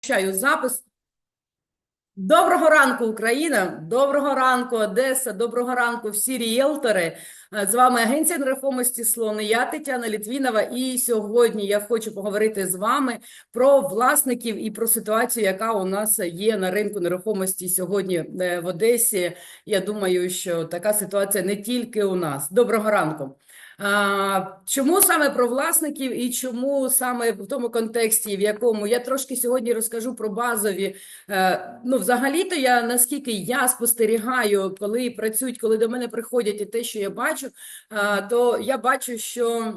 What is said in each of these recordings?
Включаю запис. Доброго ранку, Україна! Доброго ранку, Одеса! Доброго ранку, всі ріелтори! Е, З вами агенція нерухомості Слон. Я Тетяна Літвінова. І сьогодні я хочу поговорити з вами про власників і про ситуацію, яка у нас є на ринку нерухомості сьогодні е, в Одесі. Я думаю, що така ситуація не тільки у нас. Доброго ранку. Чому саме про власників і чому саме в тому контексті, в якому я трошки сьогодні розкажу про базові. Е, ну, взагалі-то я наскільки я спостерігаю, коли працюють, коли до мене приходять і те, що я бачу, е, то я бачу, що.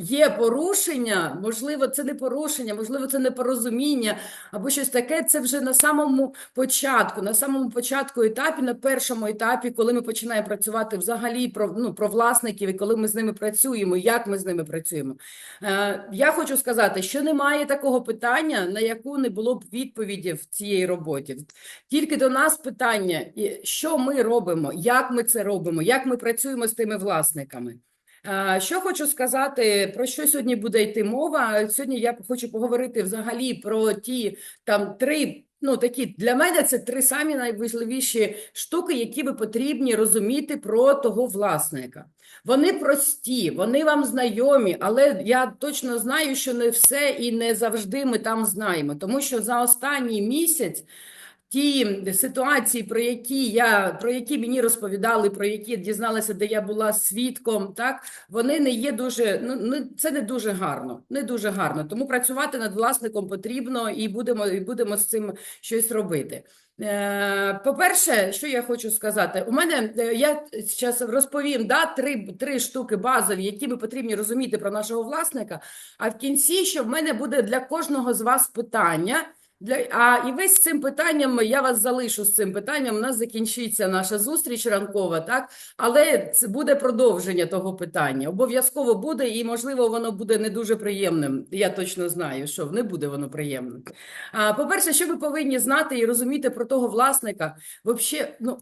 Є порушення, можливо, це не порушення, можливо, це непорозуміння або щось таке. Це вже на самому початку, на самому початку етапі, на першому етапі, коли ми починаємо працювати взагалі про, ну, про власників і коли ми з ними працюємо, як ми з ними працюємо. Е, я хочу сказати, що немає такого питання, на яку не було б відповіді в цій роботі. Тільки до нас питання, що ми робимо, як ми це робимо, як ми працюємо з тими власниками. Що хочу сказати, про що сьогодні буде йти мова? Сьогодні я хочу поговорити взагалі про ті там три. Ну, такі для мене це три самі найважливіші штуки, які ви потрібні розуміти про того власника. Вони прості, вони вам знайомі, але я точно знаю, що не все і не завжди ми там знаємо, тому що за останній місяць. Ті ситуації, про які я про які мені розповідали, про які дізналася, де я була свідком, так вони не є дуже. Ну не це не дуже гарно, не дуже гарно. Тому працювати над власником потрібно і будемо і будемо з цим щось робити. Е, По-перше, що я хочу сказати, у мене е, я зараз розповім да, три, три штуки базові, які ми потрібні розуміти про нашого власника. А в кінці, що в мене буде для кожного з вас питання. Для, а і весь цим питанням я вас залишу з цим питанням. У нас закінчиться наша зустріч ранкова, так? Але це буде продовження того питання. Обов'язково буде, і можливо, воно буде не дуже приємним. Я точно знаю, що не буде воно приємним. А, по-перше, що ви повинні знати і розуміти про того власника, Вообще, ну.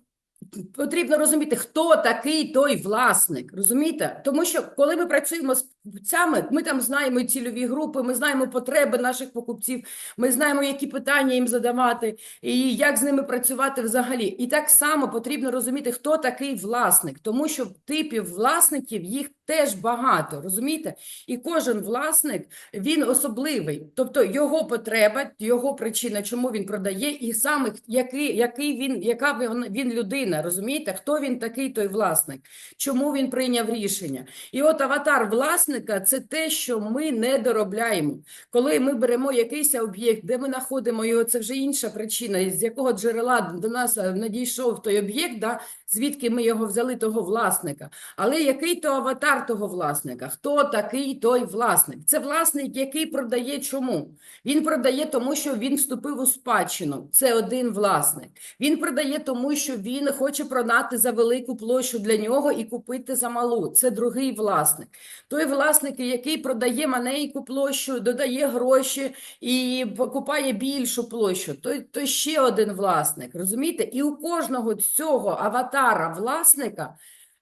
Потрібно розуміти, хто такий той власник, розумієте? Тому що коли ми працюємо з покупцями, ми там знаємо цільові групи, ми знаємо потреби наших покупців, ми знаємо, які питання їм задавати, і як з ними працювати взагалі. І так само потрібно розуміти, хто такий власник, тому що типів власників їх теж багато, розумієте? І кожен власник він особливий, тобто його потреба, його причина, чому він продає, і саме який, який він, яка він- він людина, розумієте? Хто він такий, той власник, чому він прийняв рішення? І от аватар власника це те, що ми не доробляємо. Коли ми беремо якийсь об'єкт, де ми знаходимо його, це вже інша причина, з якого джерела до нас е, надійшов той об'єкт, да, звідки ми його взяли, того власника. Але який то аватар того власника? Хто такий той власник? Це власник, який продає чому? Він продає тому, що він вступив у спадщину. Це один власник. Він продає тому, що він хоче продати за велику площу для нього і купити за малу. Це другий власник. Той власник, який продає маленьку площу, додає гроші і покупає більшу площу. Той, той ще один власник. Розумієте? І у кожного цього аватара власника.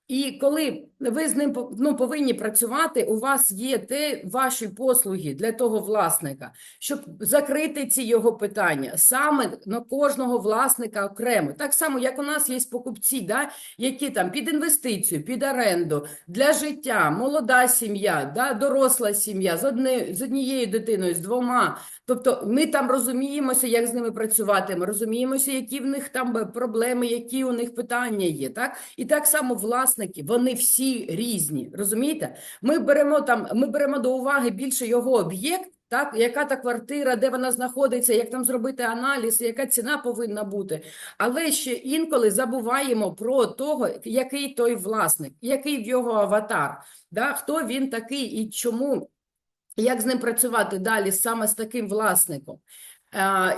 І коли ви з ним ну, повинні працювати, у вас є те ваші послуги для того власника, щоб закрити ці його питання саме на кожного власника окремо. Так само, як у нас є покупці, да, які там під інвестицію, під оренду, для життя, молода сім'я, да, доросла сім'я з, одне, з однією дитиною, з двома. Тобто ми там розуміємося, як з ними працювати, ми розуміємося, які в них там проблеми, які у них питання є. Так? І так само власники, вони всі різні. Розумієте? Ми беремо там, ми беремо до уваги більше його об'єкт. Так, яка та квартира, де вона знаходиться, як там зробити аналіз, яка ціна повинна бути. Але ще інколи забуваємо про того, який той власник, який в його аватар, да, хто він такий і чому як з ним працювати далі саме з таким власником?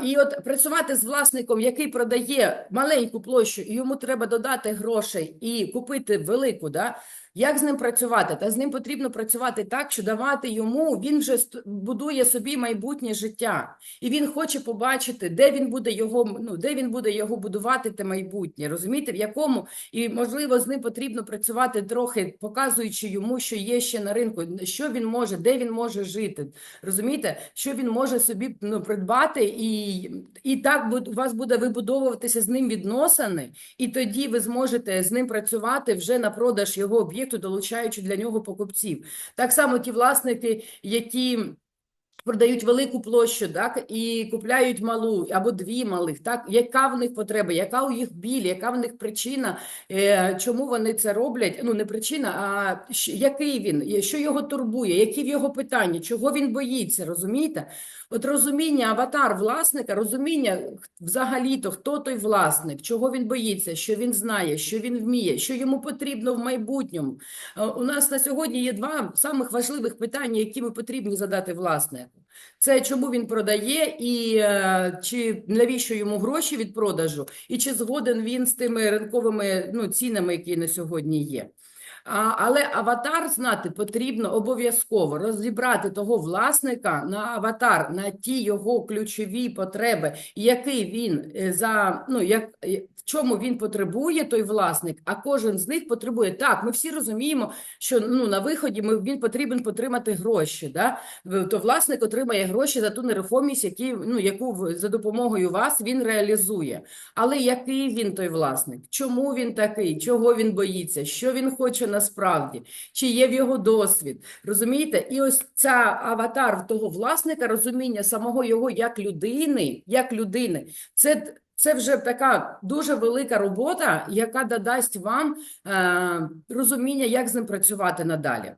І от працювати з власником, який продає маленьку площу, і йому треба додати грошей і купити велику, да? Як з ним працювати? Та з ним потрібно працювати так, що давати йому, він вже будує собі майбутнє життя. І він хоче побачити, де він буде його, ну, де він буде його будувати, те майбутнє. Розумієте, в якому, і можливо, з ним потрібно працювати трохи, показуючи йому, що є ще на ринку, що він може, де він може жити. Розумієте, що він може собі ну, придбати, і, і так у вас буде вибудовуватися з ним відносини, і тоді ви зможете з ним працювати вже на продаж його об'єкту, долучаючи для нього покупців. Так само ті власники, які продають велику площу, так, і купляють малу або дві малих, так, яка в них потреба, яка у їх біль, яка в них причина, е, чому вони це роблять, ну, не причина, а який він, що його турбує, які в його питання, чого він боїться, розумієте? От розуміння аватар власника, розуміння взагалі-то, хто той власник, чого він боїться, що він знає, що він вміє, що йому потрібно в майбутньому. Е, У нас на сьогодні є два самих важливих питання, які ми потрібні задати власнику. Це чому він продає, і е, чи навіщо йому гроші від продажу, і чи згоден він з тими ринковими ну, цінами, які на сьогодні є. А, але аватар знати потрібно обов'язково розібрати того власника на аватар, на ті його ключові потреби, який він е, за ну як чому він потребує той власник, а кожен з них потребує. Так, ми всі розуміємо, що ну на виході ми він потрібен потримати гроші. Да? То власник отримає гроші за ту нерухомість, які, ну, яку за допомогою вас він реалізує. Але який він той власник? Чому він такий? Чого він боїться? Що він хоче насправді? Чи є в його досвід? Розумієте? І ось ця аватар того власника, розуміння самого його як людини, як людини, це. Це вже така дуже велика робота, яка додасть вам е, розуміння, як з ним працювати надалі.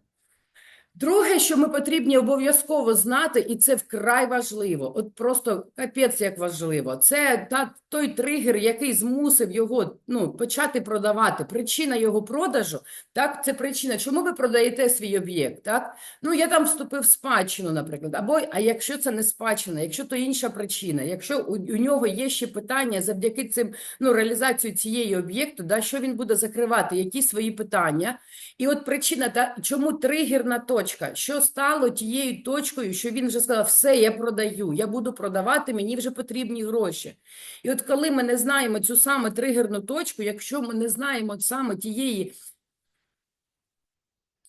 Друге, що ми потрібні обов'язково знати, і це вкрай важливо, от просто капець як важливо, це та, той тригер, який змусив його ну, почати продавати. Причина його продажу, так, це причина, чому ви продаєте свій об'єкт, так? Ну, я там вступив в спадщину, наприклад, або, а якщо це не спадщина, якщо то інша причина, якщо у, у нього є ще питання завдяки цим, ну, реалізацію цієї об'єкту, да, що він буде закривати, які свої питання, і от причина, та, чому тригерна точка, що стало тією точкою, що він вже сказав, все, я продаю, я буду продавати, мені вже потрібні гроші. І от коли ми не знаємо цю саме тригерну точку, якщо ми не знаємо саме тієї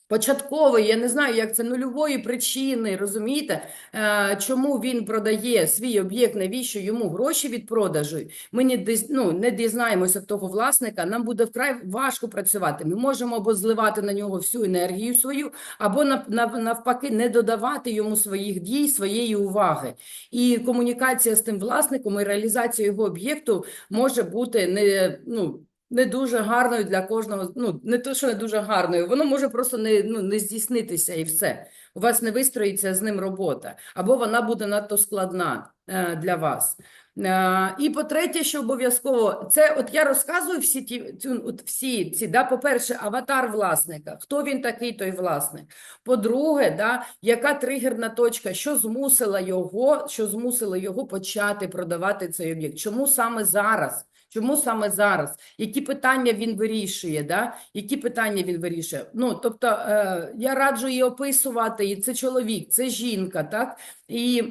початкової, я не знаю, як це, нульової причини, розумієте, е, чому він продає свій об'єкт, навіщо йому гроші від продажу, ми не, ну, не дізнаємося того власника, нам буде вкрай важко працювати. Ми можемо або зливати на нього всю енергію свою, або нав- нав- навпаки не додавати йому своїх дій, своєї уваги. І комунікація з тим власником і реалізація його об'єкту може бути не, ну, не дуже гарною для кожного, ну, не то, що не дуже гарною, воно може просто не, ну, не здійснитися і все. У вас не вистроїться з ним робота, або вона буде надто складна е, для вас. Е, і по-третє, що обов'язково, це от я розказую всі ті, от всі ці, да, по-перше, аватар власника, хто він такий, той власник. По-друге, да, яка тригерна точка, що змусила його, що змусило його почати продавати цей об'єкт? Чому саме зараз? Чому саме зараз? Які питання він вирішує? Да? Які питання він вирішує? Ну, тобто, е, я раджу її описувати, і це чоловік, це жінка, так? І,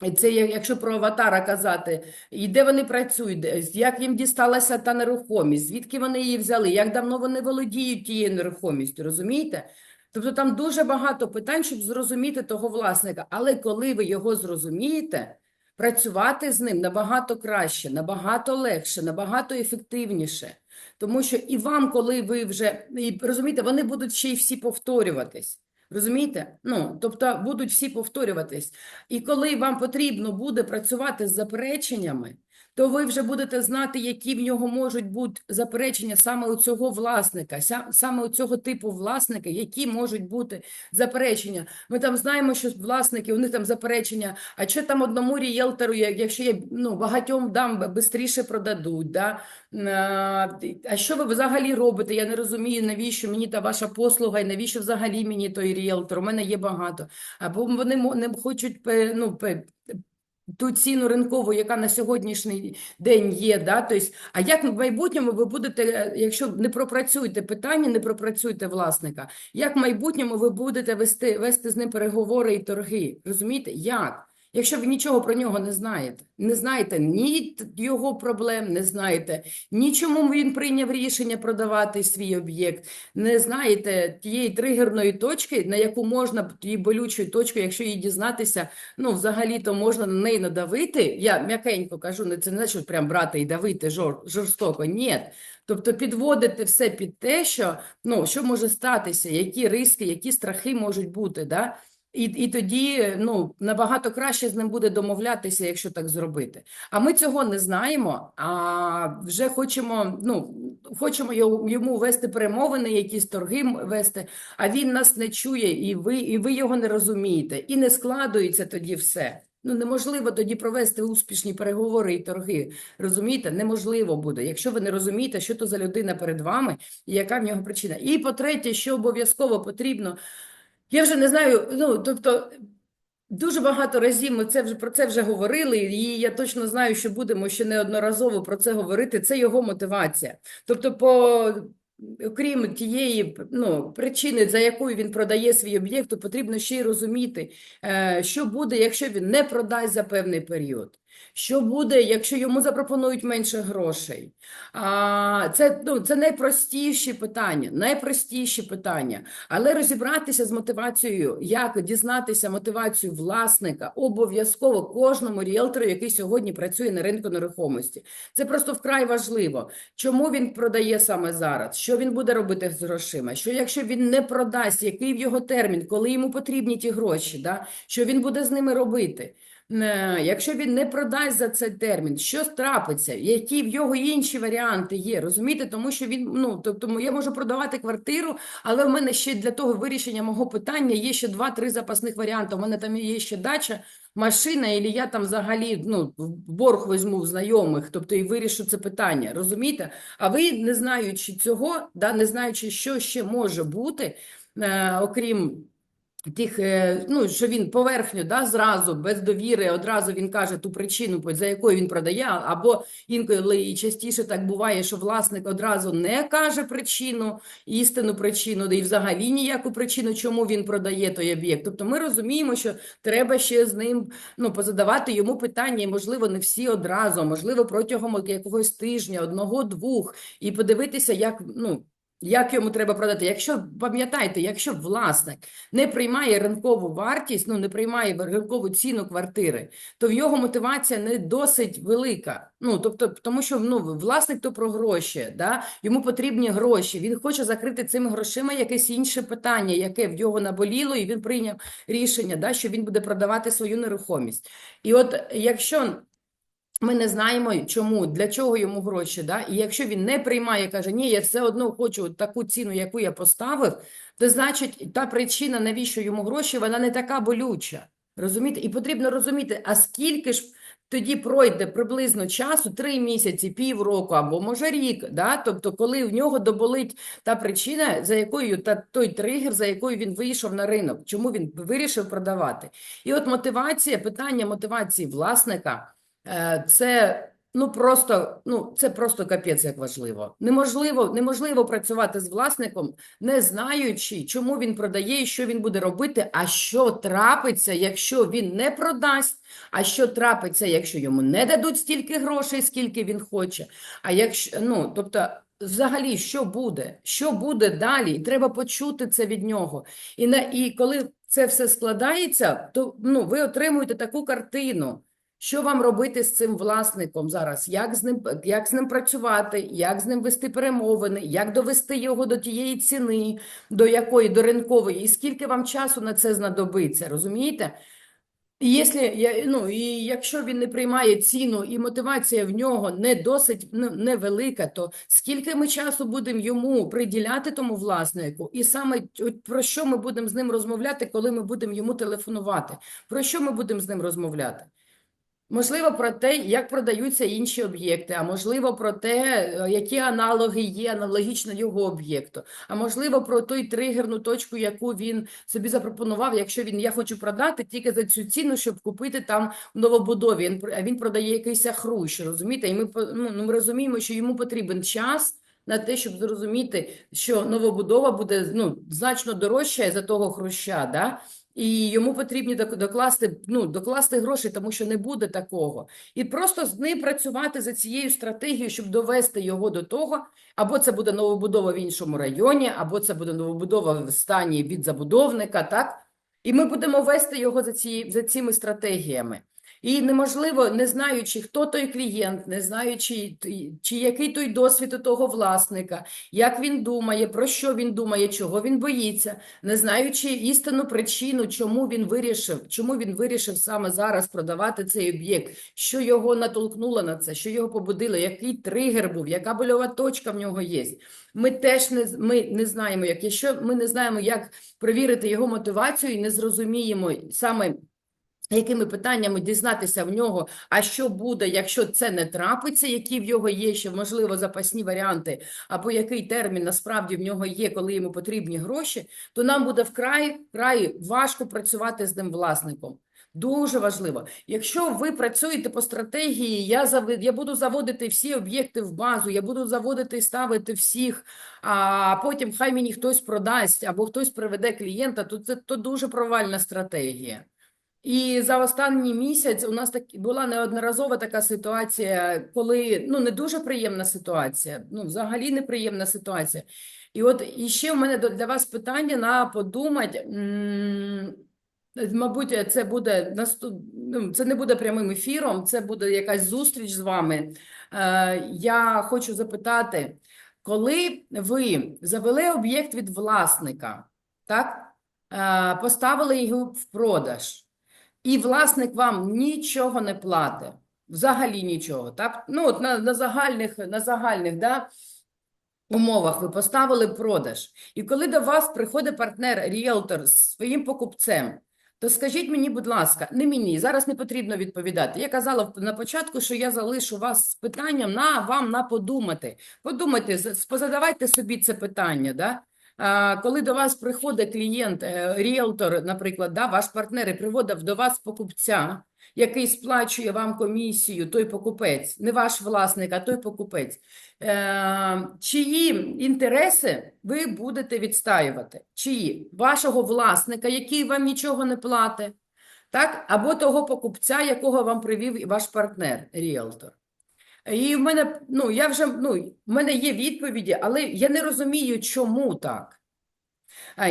це якщо про аватара казати, і де вони працюють, як їм дісталася та нерухомість, звідки вони її взяли, як давно вони володіють тією нерухомістю, розумієте? Тобто там дуже багато питань, щоб зрозуміти того власника. Але коли ви його зрозумієте, працювати з ним набагато краще, набагато легше, набагато ефективніше. Тому що і вам, коли ви вже і розумієте, вони будуть ще й всі повторюватись. Розумієте? Ну, тобто будуть всі повторюватись. І коли вам потрібно буде працювати з запереченнями, то ви вже будете знати, які в нього можуть бути заперечення саме у цього власника, саме у цього типу власника, які можуть бути заперечення. Ми там знаємо, що власники, у них там заперечення, а що там одному рієлтору, якщо я ну, багатьом дам, швидше продадуть, да? А, що ви взагалі робите? Я не розумію, навіщо мені та ваша послуга, і навіщо взагалі мені той ріелтор? У мене є багато. Або вони не хочуть ну, ту ціну ринкову, яка на сьогоднішній день є, да? Тобто, а як в майбутньому ви будете, якщо не пропрацюєте питання, не пропрацюєте власника, як в майбутньому ви будете вести, вести з ним переговори і торги? Розумієте? Як? Якщо ви нічого про нього не знаєте, не знаєте ні його проблем, не знаєте, ні чому він прийняв рішення продавати свій об'єкт, не знаєте тієї тригерної точки, на яку можна тієї болючої точки, якщо її дізнатися, ну, взагалі-то можна на неї надавити. Я м'якенько кажу, не це не значить прям брати і давити жор, жорстоко. Ні. Тобто підводити все під те, що, ну, що може статися, які риски, які страхи можуть бути, да? І, і тоді ну, набагато краще з ним буде домовлятися, якщо так зробити. А ми цього не знаємо, а вже хочемо, ну, хочемо йому вести перемовини, якісь торги вести, а він нас не чує, і ви, і ви його не розумієте. І не складується тоді все. Ну, неможливо тоді провести успішні переговори і торги. Розумієте? Неможливо буде, якщо ви не розумієте, що то за людина перед вами і яка в нього причина. І по-третє, що обов'язково потрібно. Я вже не знаю, ну, тобто, дуже багато разів ми це вже, про це вже говорили, і я точно знаю, що будемо ще неодноразово про це говорити, це його мотивація. Тобто, по, окрім тієї ну, причини, за якою він продає свій об'єкт, то потрібно ще й розуміти, е, що буде, якщо він не продасть за певний період. Що буде, якщо йому запропонують менше грошей? А, це, ну, це найпростіші питання, найпростіші питання. Але розібратися з мотивацією, як дізнатися мотивацію власника, обов'язково кожному ріелтору, який сьогодні працює на ринку нерухомості. Це просто вкрай важливо. Чому він продає саме зараз? Що він буде робити з грошима? Що якщо він не продасть, який в його термін, коли йому потрібні ті гроші, да? що він буде з ними робити? Е, Якщо він не продасть за цей термін, що трапиться? Які в його інші варіанти є? Розумієте? Тому що він, ну, тобто я можу продавати квартиру, але в мене ще для того вирішення мого питання є ще два-три запасних варіанти. У мене там є ще дача, машина, і я там взагалі ну, борг візьму в знайомих, тобто і вирішу це питання. Розумієте? А ви, не знаючи цього, да, не знаючи, що ще може бути, е, окрім. Тих, е, ну, що він поверхню, да, зразу, без довіри, одразу він каже ту причину, за якою він продає, або інколи і частіше так буває, що власник одразу не каже причину, істинну причину, і взагалі ніяку причину, чому він продає той об'єкт. Тобто ми розуміємо, що треба ще з ним ну, позадавати йому питання, і, можливо, не всі одразу, можливо, протягом якогось тижня, одного-двох, і подивитися, як, ну, як йому треба продати. Якщо, пам'ятайте, якщо власник не приймає ринкову вартість, ну не приймає ринкову ціну квартири, то в його мотивація не досить велика. Ну тобто, тому що ну власник то про гроші, да? йому потрібні гроші. Він хоче закрити цими грошима якесь інше питання, яке в нього наболіло, і він прийняв рішення, да, що він буде продавати свою нерухомість. І от якщо ми не знаємо, чому, для чого йому гроші. Да? І якщо він не приймає, каже, ні, я все одно хочу таку ціну, яку я поставив, то значить та причина, навіщо йому гроші, вона не така болюча. Розумієте? І потрібно розуміти, а скільки ж тоді пройде приблизно часу, три місяці, півроку або може рік, да? тобто коли в нього доболить та причина, за якою та той тригер, за якою він вийшов на ринок, чому він вирішив продавати. І от мотивація, питання мотивації власника. Е, Це ну просто ну це просто капець як важливо. Неможливо, неможливо працювати з власником, не знаючи, чому він продає і що він буде робити, а що трапиться, якщо він не продасть, а що трапиться, якщо йому не дадуть стільки грошей, скільки він хоче. А якщо ну тобто. Взагалі, що буде? Що буде далі? І треба почути це від нього. І на і коли це все складається, то ну ви отримуєте таку картину. Що вам робити з цим власником зараз? Як з ним, як з ним працювати, як з ним вести перемовини, як довести його до тієї ціни, до якої, до ринкової, і скільки вам часу на це знадобиться, розумієте? І Якщо, ну, і якщо він не приймає ціну і мотивація в нього не досить ну, невелика, то скільки ми часу будемо йому приділяти тому власнику? І саме про що ми будемо з ним розмовляти, коли ми будемо йому телефонувати? Про що ми будемо з ним розмовляти? Можливо, про те, як продаються інші об'єкти, а можливо, про те, е, які аналоги є аналогічно його об'єкту, а можливо, про той тригерну точку, яку він собі запропонував, якщо він я хочу продати тільки за цю ціну, щоб купити там в новобудові. А він продає якийсь хрущ, розумієте? І ми, ну, ну, ми розуміємо, що йому потрібен час на те, щоб зрозуміти, що новобудова буде ну, значно дорожча за того хруща, да? І йому потрібні док- докласти, ну, докласти гроші, тому що не буде такого. І просто з ним працювати за цією стратегією, щоб довести його до того, або це буде новобудова в іншому районі, або це буде новобудова в стані від забудовника, так? І ми будемо вести його за, ці, за цими стратегіями. І неможливо, не знаючи, хто той клієнт, не знаючи, чи який той досвід у того власника, як він думає, про що він думає, чого він боїться, не знаючи істинну причину, чому він вирішив, чому він вирішив саме зараз продавати цей об'єкт, що його натолкнуло на це, що його побудило, який тригер був, яка больова точка в нього є. Ми теж не, ми не знаємо, як якщо ми не знаємо, як перевірити його мотивацію і не зрозуміємо саме. Якими питаннями дізнатися в нього, а що буде, якщо це не трапиться, які в його є ще, можливо, запасні варіанти, або який термін насправді в нього є, коли йому потрібні гроші, то нам буде вкрай, вкрай важко працювати з ним власником. Дуже важливо. Якщо ви працюєте по стратегії, я, зави- я буду заводити всі об'єкти в базу, я буду заводити і ставити всіх, а потім хай мені хтось продасть або хтось приведе клієнта, то це то дуже провальна стратегія. І за останній місяць у нас так була неодноразова така ситуація, коли ну не дуже приємна ситуація, ну взагалі неприємна ситуація. І от іще в мене до- для вас питання на подумати. Мабуть, це буде наступ... ну, це не буде прямим ефіром, це буде якась зустріч з вами. Е, я хочу запитати, коли ви завели об'єкт від власника, так? Е, поставили його в продаж, і власник вам нічого не платить, взагалі нічого, так? Ну, от на, на загальних, на загальних, да, умовах ви поставили продаж, і коли до вас приходить партнер, ріелтор з своїм покупцем, то скажіть мені, будь ласка, не мені, зараз не потрібно відповідати. Я казала на початку, що я залишу вас з питанням на вам на подумати. Подумайте, позадавайте собі це питання, да? Коли до вас приходить клієнт, е, ріелтор, наприклад, да, ваш партнер і приводив до вас покупця, який сплачує вам комісію, той покупець, не ваш власник, а той покупець. Е, чиї інтереси ви будете відстаювати? Чиї? Вашого власника, який вам нічого не платить, так? Або того покупця, якого вам привів ваш партнер, ріелтор. І в мене, ну, я вже, ну, в мене є відповіді, але я не розумію, чому так.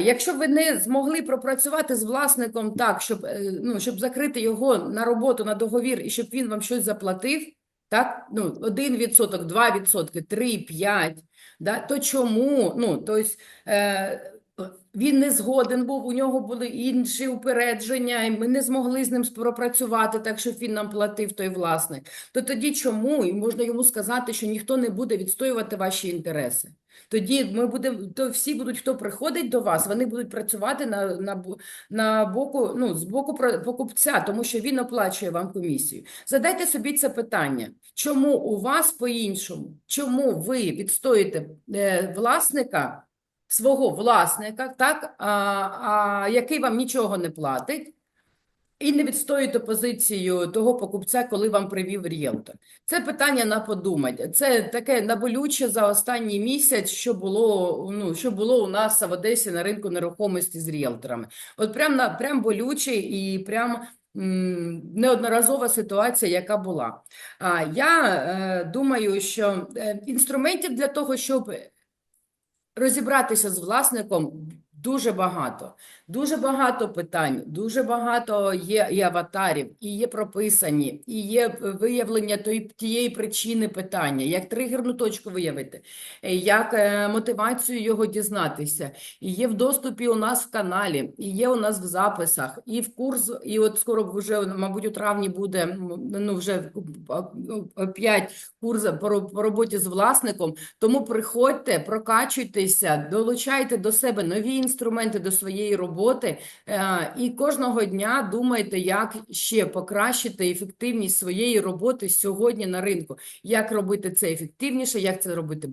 Якщо ви не змогли пропрацювати з власником так, щоб, е, ну, щоб закрити його на роботу, на договір, і щоб він вам щось заплатив, так, ну, 1%, 2%, 3, 5, да, то чому? Ну, тобто, е, він не згоден був, у нього були інші упередження, і ми не змогли з ним пропрацювати так, щоб він нам платив той власник. То тоді чому? І можна йому сказати, що ніхто не буде відстоювати ваші інтереси. Тоді ми будемо, то всі будуть, хто приходить до вас, вони будуть працювати на, на, на боку, ну, з боку покупця, тому що він оплачує вам комісію. Задайте собі це питання. Чому у вас по-іншому? Чому ви відстоїте е, власника, свого власника, так, а, а, який вам нічого не платить, і не відстоюєте позицію того покупця, коли вам привів ріелтор? Це питання на подумати. Це таке наболюче за останній місяць, що було, ну, що було у нас в Одесі на ринку нерухомості з ріелторами. От прям, на, прям болюче і прям неодноразова ситуація, яка була. А, я е, думаю, що е, інструментів для того, щоб розібратися з власником дуже багато. Дуже багато питань, дуже багато є і аватарів, і є прописані, і є виявлення тої, тієї причини питання, як тригерну точку виявити, е, як е, мотивацію його дізнатися. І є в доступі у нас в каналі, і є у нас в записах, і в курс, і от скоро вже, мабуть, у травні буде, ну, вже ну, опять курс по, по роботі з власником, тому приходьте, прокачуйтеся, долучайте до себе нові інструменти до своєї роботи е, і кожного дня думайте, як ще покращити ефективність своєї роботи сьогодні на ринку. Як робити це ефективніше, як це робити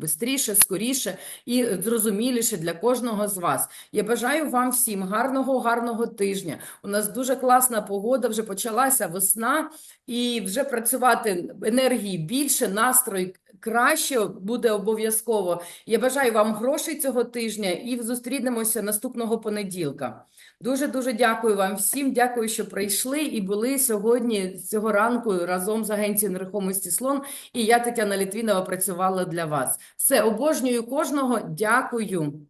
швидше, скоріше і зрозуміліше для кожного з вас. Я бажаю вам всім гарного, гарного тижня. У нас дуже класна погода, вже почалася весна, і вже працювати енергії більше, настрой краще буде обов'язково. Я бажаю вам грошей цього тижня і зустрінемося наступного понеділка. Дуже дуже дякую вам всім. Дякую, що прийшли і були сьогодні цього ранку разом з агенцією нерухомості Слон. І я, Тетяна Літвінова, працювала для вас. Все, обожнюю кожного. Дякую.